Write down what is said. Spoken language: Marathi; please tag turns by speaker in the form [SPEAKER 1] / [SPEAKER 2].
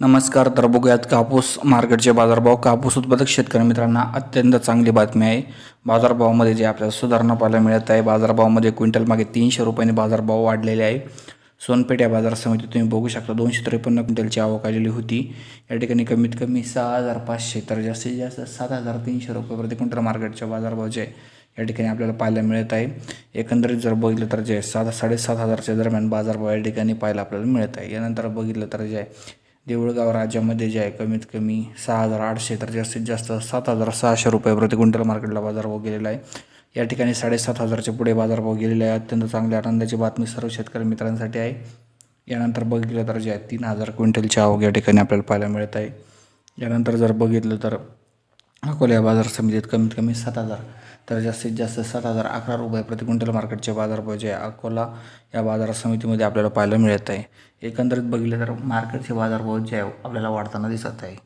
[SPEAKER 1] नमस्कार तर बघूयात कापूस मार्केटचे बाजारभाव. कापूस उत्पादक शेतकरी मित्रांना अत्यंत चांगली बातमी आहे. बाजारभावामध्ये जे आपल्याला सुधारणा पाहायला मिळत आहे बाजारभावामध्ये क्विंटल मागे तीनशे रुपयांनी बाजारभाव वाढलेले आहे. सोनपेठ या बाजार समिती तुम्ही बघू शकता दोनशे त्रेपन्न क्विंटलची आवक आलेली होती. या ठिकाणी कमीत कमी सहा हजार पाचशे तर जास्तीत जास्त सात हजार तीनशे रुपये प्रति क्विंटल मार्केटच्या बाजारभाव जे या ठिकाणी आपल्याला पाहायला मिळत आहे. एकंदरीत जर बघितलं तर जे सात साडेसात हजारच्या दरम्यान बाजारभाव या ठिकाणी पाहायला आपल्याला मिळत आहे. यानंतर बघितलं तर जे आहे देऊळगाव राज्यामध्ये जे आहे कमीत कमी सहा हजार आठशे तर जास्तीत जास्त सात हजार सहाशे रुपये प्रति क्विंटल मार्केटला बाजारभाव गेलेला आहे. या ठिकाणी साडेसात हजारच्या पुढे बाजारभाव गेलेला आहे अत्यंत चांगल्या आनंदाची बातमी सर्व शेतकरी मित्रांसाठी आहे. यानंतर बघितलं तर जे आहे तीन हजार क्विंटलची आवक या ठिकाणी आपल्याला पाहायला मिळत आहे. यानंतर जर बघितलं तर अकोला या बाजार समितीत कमीत कमी सात हजार तर जास्तीत जास्त सात हजार अकरा रुपये प्रति क्विंटल मार्केटचे बाजारभाव जे आहे अकोला या बाजार समितीमध्ये आपल्याला पाहायला मिळत आहे. एकंदरीत बघितलं तर मार्केटचे बाजारभाव जे आहे आपल्याला वाढताना दिसत आहे.